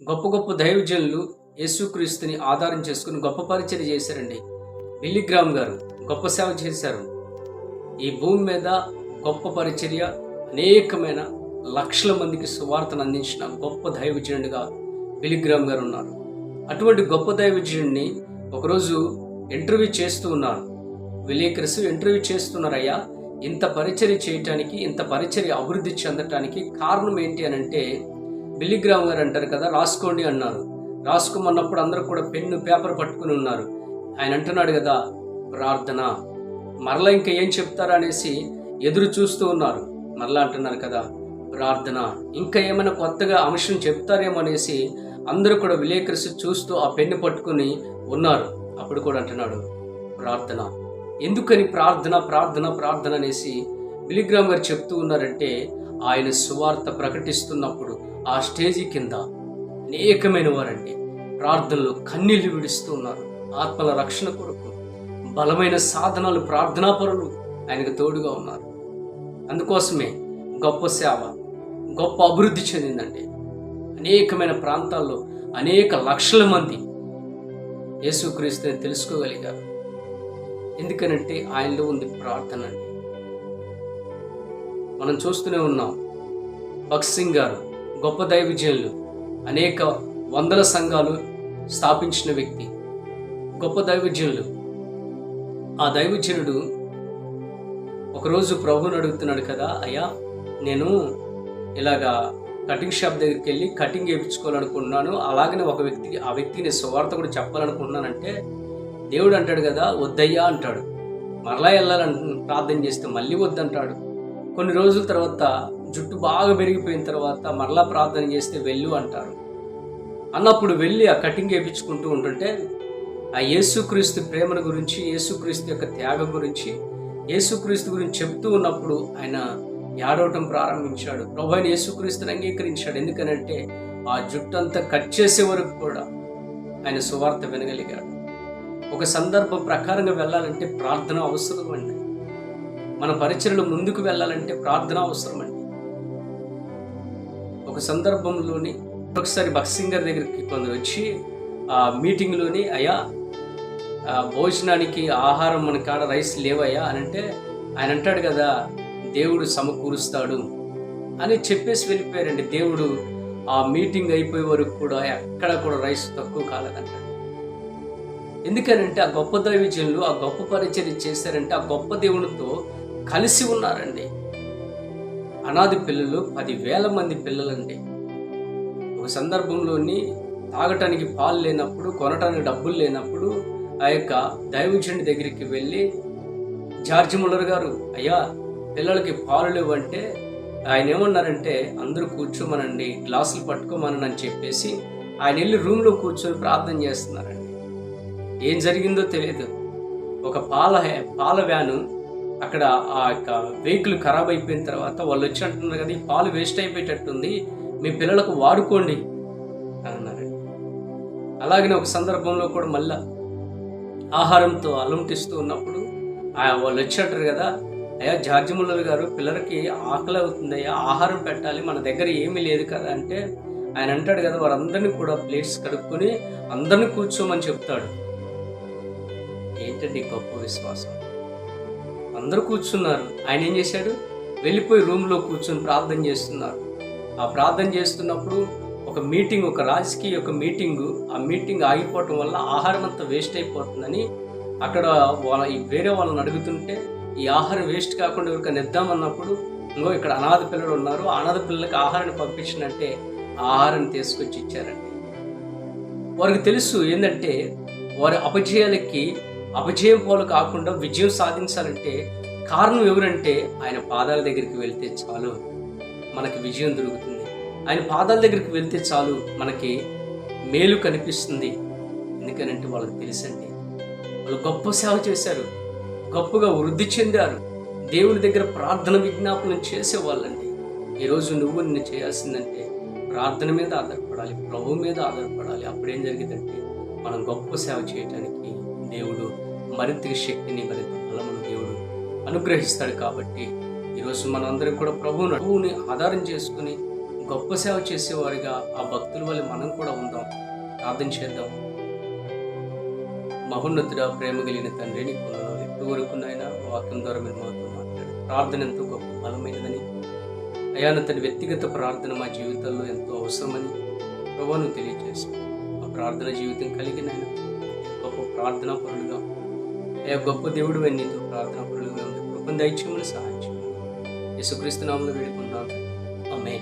గొప్ప గొప్ప దైవజనులు యేసుక్రీస్తుని ఆధారం చేసుకుని గొప్ప పరిచయం చేశారండి. బిల్లిగ్రామ్ గారు గొప్ప సేవ చేశారు. ఈ భూమి మీద గొప్ప పరిచర్య అనేకమైన లక్షల మందికి సువార్తను అందించిన గొప్ప దైవజనుడిగా బిలిగ్రామ్ గారు ఉన్నారు. అటువంటి గొప్ప దైవజనుడిని ఒకరోజు ఇంటర్వ్యూ చేస్తూ ఉన్నారు. విలేకరుసు ఇంటర్వ్యూ చేస్తున్నారయ్యా ఇంత పరిచర్య చేయటానికి ఇంత పరిచర్య అభివృద్ధి చెందటానికి కారణం ఏంటి అని అంటే బిల్లిగ్రామ్ గారు అంటారు కదా రాసుకోండి అన్నారు. రాసుకోమన్నప్పుడు అందరూ కూడా పెన్ను పేపర్ పట్టుకుని ఉన్నారు. ఆయన అంటున్నాడు కదా ప్రార్థన. మరలా ఇంకా ఏం చెప్తారా అనేసి ఎదురు చూస్తూ ఉన్నారు. మరలా అంటున్నారు కదా ప్రార్థన. ఇంకా ఏమైనా కొత్తగా అంశం చెప్తారేమో అనేసి అందరూ కూడా విలేకరిసి చూస్తూ ఆ పెన్ను పట్టుకుని ఉన్నారు. అప్పుడు కూడా అంటున్నాడు ప్రార్థన. ఎందుకని ప్రార్థన ప్రార్థన ప్రార్థన అనేసి బిలిగ్రామ్ గారు చెప్తూ ఉన్నారంటే ఆయన సువార్త ప్రకటిస్తున్నప్పుడు ఆ స్టేజి కింద అనేకమైన వారండి ప్రార్థనలు కన్నీళ్ళు విడుస్తూ ఉన్నారు. ఆత్మల రక్షణ కొరకు బలమైన సాధనాలు ప్రార్థనాపరులు ఆయనకు తోడుగా ఉన్నారు. అందుకోసమే గొప్ప సేవ గొప్ప అభివృద్ధి చెందిందండి. అనేకమైన ప్రాంతాల్లో అనేక లక్షల మంది యేసుక్రీస్తుని తెలుసుకోగలిగారు. ఎందుకనంటే ఆయనలో ఉంది ప్రార్థన అండి. మనం చూస్తూనే ఉన్నాం. భక్సింగ్ గారు గొప్ప దైవజనులు అనేక వందల సంఘాలు స్థాపించిన వ్యక్తి. గొప్ప దైవజనులు. ఆ దైవజనుడు ఒకరోజు ప్రభువుని అడుగుతున్నాడు కదా అయ్యా నేను ఇలాగా కటింగ్ షాప్ దగ్గరికి వెళ్ళి కటింగ్ వేయించుకోవాలనుకుంటున్నాను అలాగనే ఒక వ్యక్తికి ఆ వ్యక్తిని సువార్త కూడా చెప్పాలనుకుంటున్నానంటే దేవుడు అంటాడు కదా వద్దయ్యా అంటాడు. మరలా వెళ్ళాలని ప్రార్థన చేస్తే మళ్ళీ వద్దంటాడు. కొన్ని రోజుల తర్వాత జుట్టు బాగా పెరిగిపోయిన తర్వాత మరలా ప్రార్థన చేస్తే వెళ్ళు అంటారు. అన్నప్పుడు వెళ్ళి ఆ కటింగ్ వేయించుకుంటూ ఉంటుంటే ఆ యేసుక్రీస్తు ప్రేమను గురించి యేసుక్రీస్తు యొక్క త్యాగం గురించి యేసుక్రీస్తు గురించి చెప్తూ ఉన్నప్పుడు ఆయన ఏడవటం ప్రారంభించాడు. ప్రభు యేసుక్రీస్తుని అంగీకరించాడు. ఎందుకనంటే ఆ జుట్టు అంతా కట్ చేసే వరకు కూడా ఆయన సువార్త వినగలిగాడు. ఒక సందర్భం ప్రకారంగా వెళ్ళాలంటే ప్రార్థన అవసరం అండి. మన పరిచయలు ముందుకు వెళ్ళాలంటే ప్రార్థన అవసరం అండి ఒక సందర్భంలోని ఒకసారి బక్సింగర్ దగ్గరికి కొందరు వచ్చి ఆ మీటింగ్లోని అయ్యా భోజనానికి ఆహారం మన కాడ రైస్ లేవయ్యా అని అంటే ఆయన అంటాడు కదా దేవుడు సమకూరుస్తాడు అని చెప్పేసి వెళ్ళిపోయారండి. దేవుడు ఆ మీటింగ్ అయిపోయే వరకు కూడా ఎక్కడ కూడా రైస్ తక్కువ కాలేదంటాడు. ఎందుకనంటే ఆ గొప్ప దైవజనులు ఆ గొప్ప పరిచర్య చేశారంటే ఆ గొప్ప దేవునితో కలిసి ఉన్నారండి. అనాది పిల్లలు పదివేల మంది పిల్లలండి. ఒక సందర్భంలోని తాగటానికి పాలు లేనప్పుడు కొనటానికి డబ్బులు లేనప్పుడు ఆ యొక్క దైవజనుడి దగ్గరికి వెళ్ళి జార్జి ముల్లర్ గారు అయ్యా పిల్లలకి పాలు లేవంటే ఆయన ఏమన్నారంటే అందరూ కూర్చోమనండి గ్లాసులు పట్టుకోమనని అని చెప్పేసి ఆయన వెళ్ళి రూమ్లో కూర్చొని ప్రార్థన చేస్తున్నారండి. ఏం జరిగిందో తెలియదు ఒక పాల పాల వ్యాను అక్కడ ఆ యొక్క వెహికల్ ఖరాబ్ అయిపోయిన తర్వాత వాళ్ళు వచ్చి అంటున్నారు కదా ఈ పాలు వేస్ట్ అయిపోయేటట్టుంది మీ పిల్లలకు వాడుకోండి అని అన్నారండి అలాగనే ఒక సందర్భంలో కూడా మళ్ళా ఆహారంతో అలంటిస్తూ ఉన్నప్పుడు వాళ్ళు వచ్చి అంటారు కదా అయ్యా జార్జి ముల్లర్ గారు పిల్లలకి ఆకలి అవుతుంది అయ్యా ఆహారం పెట్టాలి మన దగ్గర ఏమీ లేదు కదా అంటే ఆయన అంటాడు కదా వారందరినీ కూడా ప్లేట్స్ కడుక్కొని అందరిని కూర్చోమని చెప్తాడు. ఏంటండి గొప్ప విశ్వాసం? అందరూ కూర్చున్నారు. ఆయన ఏం చేశాడు? వెళ్ళిపోయి రూమ్లో కూర్చొని ప్రార్థన చేస్తున్నారు. ఆ ప్రార్థన చేస్తున్నప్పుడు ఒక మీటింగ్ ఒక రాజకీయ ఒక మీటింగు ఆ మీటింగ్ ఆగిపోవటం వల్ల ఆహారం అంతా వేస్ట్ అయిపోతుందని అక్కడ వాళ్ళ వేరే వాళ్ళని అడుగుతుంటే ఈ ఆహారం వేస్ట్ కాకుండా ఎవరికైనా ఇద్దామన్నప్పుడు ఇంకో ఇక్కడ అనాథ పిల్లలు ఉన్నారు అనాథ పిల్లలకి ఆహారాన్ని పంపించినట్టే ఆ ఆహారాన్ని తీసుకొచ్చి ఇచ్చారండి. వారికి తెలుసు ఏంటంటే వారి అపజయాలకి అపజయం పోలు కాకుండా విజయం సాధించాలంటే కారణం ఎవరంటే ఆయన పాదాల దగ్గరికి వెళ్తే చాలు మనకి విజయం దొరుకుతుంది. ఆయన పాదాల దగ్గరికి వెళ్తే చాలు మనకి మేలు కనిపిస్తుంది. ఎందుకనంటే వాళ్ళకి తెలుసండి వాళ్ళు గొప్ప సేవ చేశారు గొప్పగా వృద్ధి చెందారు. దేవుని దగ్గర ప్రార్థన విజ్ఞాపనం చేసేవాళ్ళండి. ఈరోజు నువ్వు నిన్ను చేయాల్సిందంటే ప్రార్థన మీద ఆధారపడాలి ప్రభు మీద ఆధారపడాలి. అప్పుడేం జరిగిందంటే మనం గొప్ప సేవ చేయటానికి దేవుడు మరింత శక్తిని మరింత బలమును దేవుడు అనుగ్రహిస్తాడు కాబట్టి ఈరోజు మనందరం కూడా ప్రభువుని ప్రభువుని ఆధారం చేసుకుని గొప్ప సేవ చేసేవారిగా ఆ భక్తుల వల్ల మనం కూడా ఉందాం. ప్రార్థన చేద్దాం. మహోన్నతుడ ప్రేమ కలిగిన తండ్రిని కొందరు ఎప్పటి వరకు నాయన వాక్యం ద్వారా మీరు మాతో మాట్లాడు ప్రార్థన ఎంతో గొప్ప బలమైనదని. అయా తన వ్యక్తిగత ప్రార్థన మా జీవితంలో ఎంతో అవసరమని ప్రభువును తెలియజేసి ఆ ప్రార్థన జీవితం కలిగిన గొప్ప ప్రార్థనా పరులుగా ఏ గొప్ప దేవుడు నీతో ప్రార్థన పరులుగా ఉంది కృపను దయచేయమని సహాయం చేయమని యేసుక్రీస్తు నామంలో వేడుకున్నాను అమ్మే